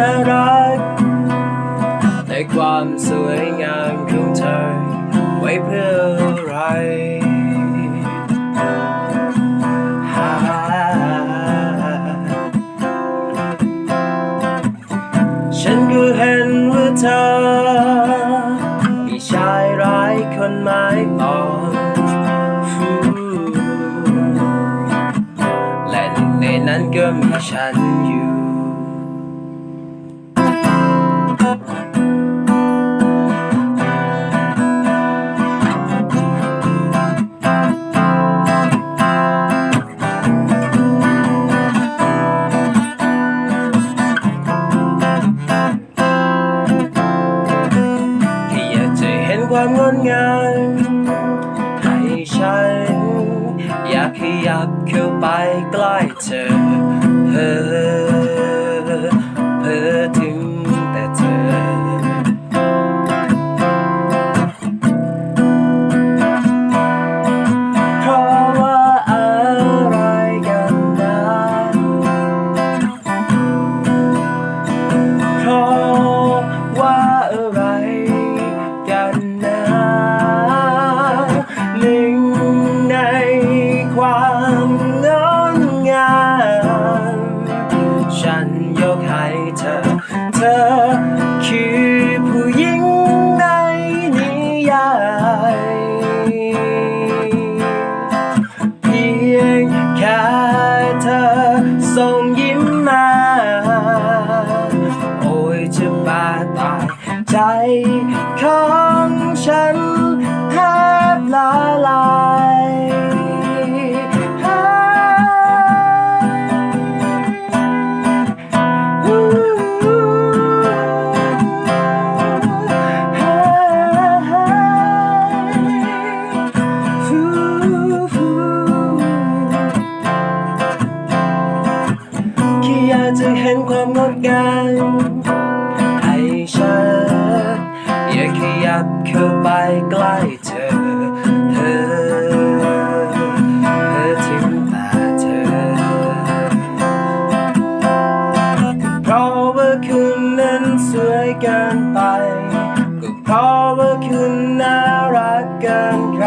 น่ารัก แต่ความสวยงามของเธอ ไว้เพื่ออะไรฮ่าฉันก็เห็นว่าเธอ มีชายร้ายคนหมายปองและในนั้นก็มีฉันอยู่ ความงดงามให้ฉัน อยากขยับเข้าไปใกล้เธอเพ้อเพ้อ เธอคือผู้หญิง บเข้าไปใกล้เธอ เธอ เธอถึงตาเธอ เพราะว่าคุณนั้นสวยเกินไป ก็เพราะว่าคุณน่ารักเกินใคร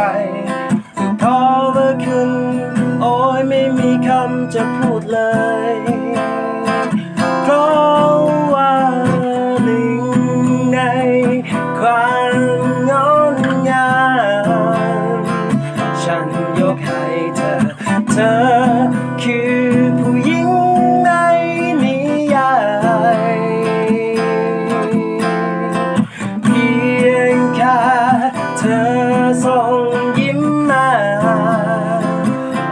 ก็เพราะว่าคุณโอ้ยไม่มีคำจะพูดเลย ธอ คือผู้หญิงในนิยายเพียงแค่เธอส่งยิ้มมา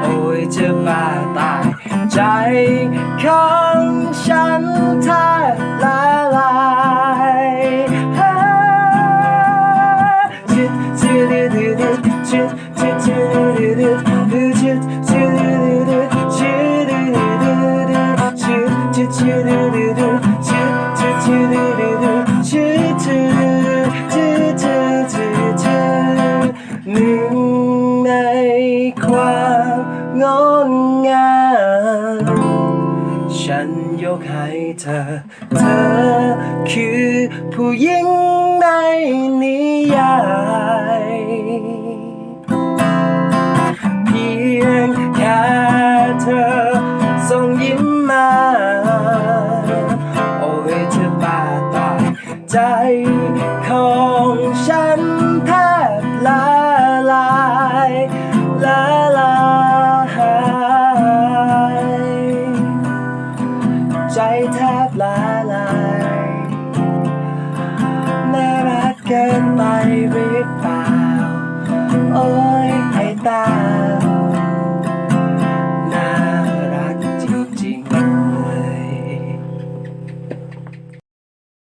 โอ้ยจะบาดตายใจของฉันแทบ หนึ่งในความงดงามฉันยกให้เธอ เธอคือผู้หญิงในนิยายเพียงแค่เธอส่งยิ้ม แทบละลายน่ารักเกินไปหรือเปล่า โอ้ยไอ้ตา